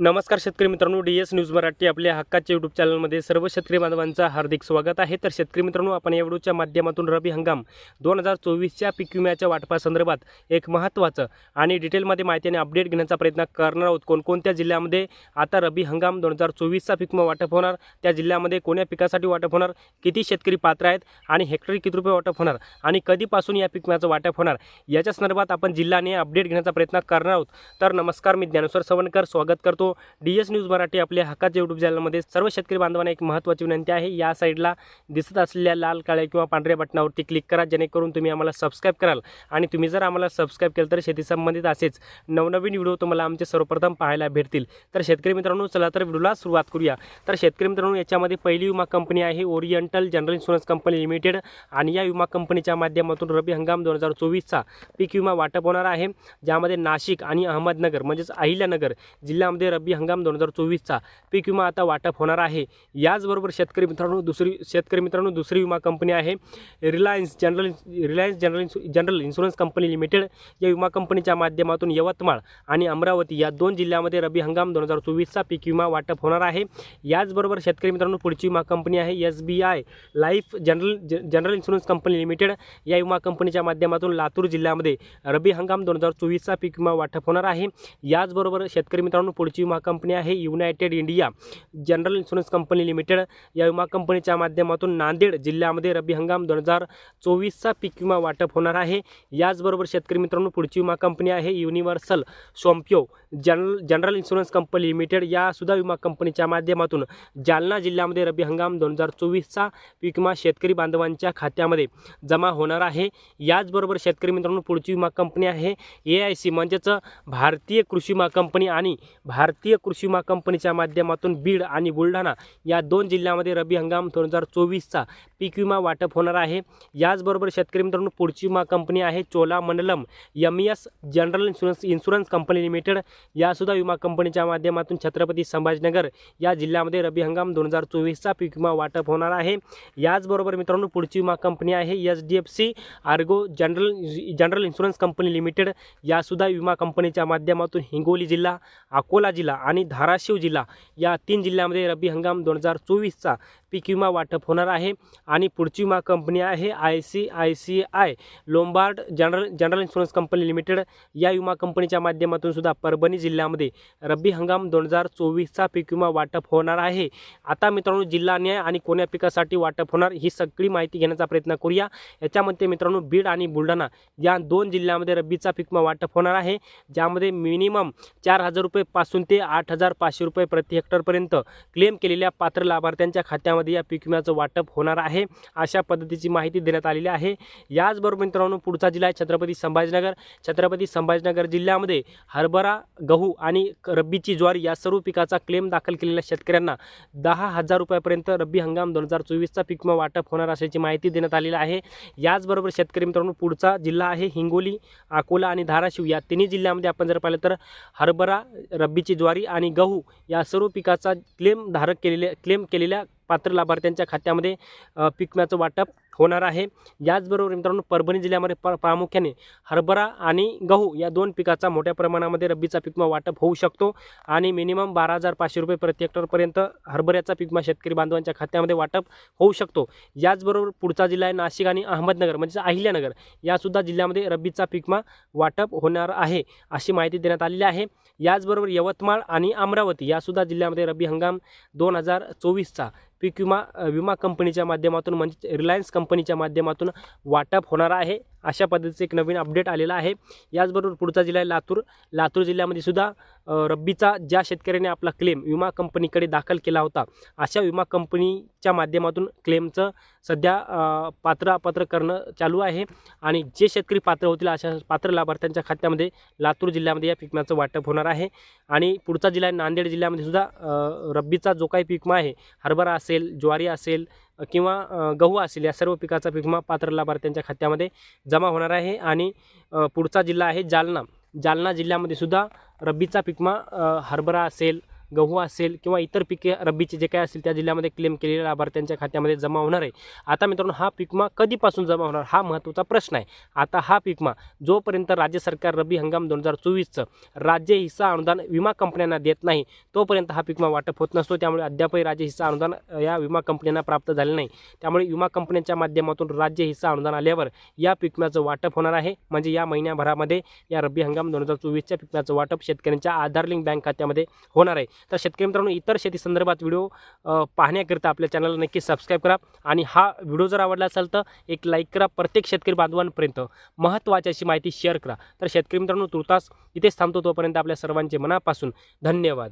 नमस्कार शेतकरी मित्रांनो डी एस न्यूज मराठी आपल्या हक्काच्या यूट्यूब चॅनलमध्ये सर्व शेतकरी बांधवांचं हार्दिक स्वागत आहे. तर शेतकरी मित्रांनो आपण या व्हिडिओच्या माध्यमातून रबी हंगाम दोन हजार चोवीसच्या पीक विम्याच्या वाटपासंदर्भात एक महत्त्वाचं आणि डिटेलमध्ये माहिती आणि अपडेट घेण्याचा प्रयत्न करणार आहोत. कोणकोणत्या जिल्ह्यामध्ये आता रबी हंगाम दोन हजार चोवीसचा पीक विमा वाटप होणार? त्या जिल्ह्यामध्ये कोण्या पिकासाठी वाटप होणार? किती शेतकरी पात्र आहेत आणि हेक्टरी किती रुपये वाटप होणार? आणि कधीपासून या पीक विम्याचं वाटप होणार? याच्या संदर्भात आपण जिल्ह्याने अपडेट घेण्याचा प्रयत्न करणार आहोत. तर नमस्कार मी ज्ञानेश्वर सवणकर. स्वागत करतो डी एस न्यूज मराठी आपल्या हक्काच्या यूट्यूब चॅनलमध्ये सर्व शेतकरी बांधवांना एक महत्त्वाची विनंती आहे. या साईडला दिसत असलेल्या लाल काळ्या किंवा पांढऱ्या बटनावरती क्लिक करा जेणेकरून तुम्ही आम्हाला सबस्क्राईब कराल. आणि तुम्ही जर आम्हाला सबस्क्राईब केलं तर शेती संबंधित असेच नवनवीन व्हिडिओ तुम्हाला आमचे सर्वप्रथम पाहायला भेटतील. तर शेतकरी मित्रांनो चला तर व्हिडिओला सुरुवात करूया. तर शेतकरी मित्रांनो याच्यामध्ये पहिली विमा कंपनी आहे oriental general insurance company limited आणि या विमा कंपनीच्या माध्यमातून रबी हंगाम दोन हजार चोवीसचा पीक विमा वाटप होणार आहे. ज्यामध्ये नाशिक आणि अहमदनगर म्हणजेच अहिल्यानगर जिल्ह्यामध्ये रब्बी हंगाम दोन हजार चोवीसचा पीक विमा आता वाटप होणार आहे. याचबरोबर शेतकरी मित्रांनो दुसरी शेतकरी मित्रांनो दुसरी विमा कंपनी आहे. Reliance general Reliance general general insurance company limited या विमा कंपनीच्या माध्यमातून यवतमाळ आणि अमरावती या दोन जिल्ह्यामध्ये रब्बी हंगाम दोन हजार चोवीसचा पीक विमा वाटप होणार आहे. याचबरोबर शेतकरी मित्रांनो पुढची विमा कंपनी आहे S B I life general general insurance company limited या विमा कंपनीच्या माध्यमातून लातूर जिल्ह्यामध्ये रब्बी हंगाम दोन हजार चोवीसचा पीक विमा वाटप होणार आहे. याचबरोबर शेतकरी मित्रांनो पुढची विमा कंपनी आहे United India general insurance company limited. या विमा कंपनीच्या माध्यमातून नांदेड जिल्ह्यामध्ये रब्बी हंगाम दोन हजार चोवीसचा पीक विमा वाटप होणार आहे. याचबरोबर शेतकरी मित्रांनो पुढची विमा कंपनी आहे Universal Sompo general general insurance company limited. या सुद्धा विमा कंपनीच्या माध्यमातून जालना जिल्ह्यामध्ये रब्बी हंगाम दोन हजार चोवीसचा पीक विमा शेतकरी बांधवांच्या खात्यामध्ये जमा होणार आहे. याचबरोबर शेतकरी मित्रांनो पुढची विमा कंपनी आहे ए आय सी म्हणजेच भारतीय कृषी विमा कंपनी आणि भारतीय कृषी विमा कंपनीच्या माध्यमातून बीड आणि बुलढाणा या दोन जिल्ह्यामध्ये रबी हंगाम दोन हजार चोवीसचा पीक विमा वाटप होणार आहे. याचबरोबर शेतकरी मित्रांनो पुढची विमा कंपनी आहे Cholamandalam M S general insurance insurance company limited. यासुद्धा विमा कंपनीच्या माध्यमातून छत्रपती संभाजीनगर या जिल्ह्यामध्ये रबी हंगाम दोन हजार चोवीसचा पीक विमा वाटप होणार आहे. याचबरोबर मित्रांनो पुढची विमा कंपनी आहे H D F C Ergo general general insurance company limited. यासुद्धा विमा कंपनीच्या माध्यमातून हिंगोली जिल्हा अकोला जिल्हा आणि धाराशिव जिल्हा या तीन जिल्ह्यामध्ये रब्बी हंगाम दोन हजार चोवीसचा पीक विमा वाटप होणार आहे आणि पुढची विमा कंपनी आहे I C I C I Lombard general general insurance company limited. या विमा कंपनीच्या माध्यमातून सुद्धा परभणी जिल्ह्यामध्ये रब्बी हंगाम दोन हजार चोवीसचा पीक विमा वाटप होणार आहे. आता मित्रांनो जिल्हा न्याय आणि कोण्या पिकासाठी वाटप होणार ही सगळी माहिती घेण्याचा प्रयत्न करूया. याच्यामध्ये मित्रांनो बीड आणि बुलढाणा या दोन जिल्ह्यामध्ये रब्बीचा पीक विमा वाटप होणार आहे ज्यामध्ये मिनिमम चार हजार रुपये पासून ते आठ हजार पाचशे रुपये प्रति हेक्टरपर्यंत क्लेम केलेल्या पात्र लाभार्थ्यांच्या खात्यामध्ये या पीक विम्याचं वाटप होणार आहे. अशा पद्धतीची माहिती देण्यात आलेली आहे. याचबरोबर मित्रांनो पुढचा जिल्हा आहे छत्रपती संभाजीनगर. छत्रपती संभाजीनगर जिल्ह्यामध्ये हरभरा गहू आणि रब्बीची ज्वारी या सर्व पिकाचा क्लेम दाखल केलेल्या शेतकऱ्यांना दहा हजार रुपयापर्यंत रब्बी हंगाम दोन हजार चोवीसचा पीक विमा वाटप होणार असल्याची माहिती देण्यात आलेली आहे. याचबरोबर शेतकरी मित्रांनो पुढचा जिल्हा आहे हिंगोली अकोला आणि धाराशिव या तिन्ही जिल्ह्यामध्ये आपण जर पाहिलं तर हरभरा रब्बीची ज्वारी आणि गहू या सर्व पिकाचा क्लेम धारक केलेल्या क्लेम केलेल्या पात्र लाभार्थ्यांच्या खात्यामध्ये पिकम्याचं पीक विम्याचं वाटप होणार आहे. याचबरोबर मित्रांनो परभणी जिल्ह्यामध्ये प प्रामुख्याने हरभरा आणि गहू या दोन पिकाचा मोठ्या प्रमाणामध्ये रब्बीचा पिकमा वाटप होऊ शकतो आणि मिनिमम बारा हजार पाचशे रुपये प्रति हेक्टरपर्यंत हरभऱ्याचा पीक विमा शेतकरी बांधवांच्या खात्यामध्ये वाटप होऊ शकतो. याचबरोबर पुढचा जिल्हा आहे नाशिक आणि अहमदनगर म्हणजे अहिल्यानगर. यासुद्धा जिल्ह्यामध्ये रब्बीचा पिकमा वाटप होणार आहे अशी माहिती देण्यात आलेली आहे. याचबरोबर यवतमाळ आणि अमरावती यासुद्धा जिल्ह्यामध्ये रब्बी हंगाम दोन हजार चोवीसचा पीक विमा विमा कंपनीच्या माध्यमातून म्हणजे रिलायन्स कंपनीच्या माध्यमातून वाटप होणार आहे. अशा पद्धतीचं एक नवीन अपडेट आलेला आहे. याचबरोबर पुढचा जिल्हा आहे लातूर. लातूर जिल्ह्यामध्ये सुद्धा रब्बीचा ज्या शेतकऱ्याने आपला क्लेम विमा कंपनीकडे दाखल केला होता अशा विमा कंपनीच्या माध्यमातून क्लेमचं सध्या पात्र अपात्र करणं चालू आहे. आणि जे शेतकरी पात्र होतील अशा पात्र लाभार्थ्यांच्या खात्यामध्ये लातूर जिल्ह्यामध्ये या पीक वाटप होणार आहे. आणि पुढचा जिल्हा आहे नांदेड जिल्ह्यामध्ये सुद्धा रब्बीचा जो काही पिकमा आहे हरभरा असेल ज्वारी असेल किंवा गहू असेल या सर्व पिकाचा पिकमा पात्र लाभार्थ्यांच्या खात्यामध्ये जमा होणार आहे आणि पुढचा जिल्हा आहे जालना. जालना जिल्ह्यामध्ये सुद्धा रब्बीचा पिकमा हरभरा असेल गहू असेल किंवा इतर पिके रब्बीचे जे काय असतील त्या जिल्ह्यामध्ये क्लेम केलेल्या लाभार्थ्यांच्या खात्यामध्ये जमा होणार आहे. आता मित्रांनो हा पिकमा कधीपासून जमा होणार हा महत्त्वाचा प्रश्न आहे. आता हा पिकमा जोपर्यंत राज्य सरकार रब्बी हंगाम दोन हजार चोवीसचं राज्य हिस्सा अनुदान विमा कंपन्यांना देत नाही तोपर्यंत हा पिकमा वाटप होत नसतो. त्यामुळे अद्यापही राज्य हिस्सा अनुदान या विमा कंपन्यांना प्राप्त झाले नाही. त्यामुळे विमा कंपन्यांच्या माध्यमातून राज्य हिस्सा अनुदान आल्यावर या पिकम्याचं वाटप होणार आहे. म्हणजे या महिन्याभरामध्ये या रब्बी हंगाम दोन हजार चोवीसच्या पिकम्याचं वाटप शेतकऱ्यांच्या आधार लिंक बँक खात्यामध्ये होणार आहे. तर शेतकरी मित्रांनो इतर शेती संदर्भात व्हिडिओ पाहण्याकरिता आपल्या चॅनलला नक्की सबस्क्राईब करा आणि हा व्हिडिओ जर आवडला असेल तर एक लाईक करा. प्रत्येक शेतकरी बांधवांपर्यंत महत्त्वाची अशी माहिती शेअर करा. तर शेतकरी मित्रांनो तुर्तास इथेच थांबतो तोपर्यंत आपल्या सर्वांचे मनापासून धन्यवाद.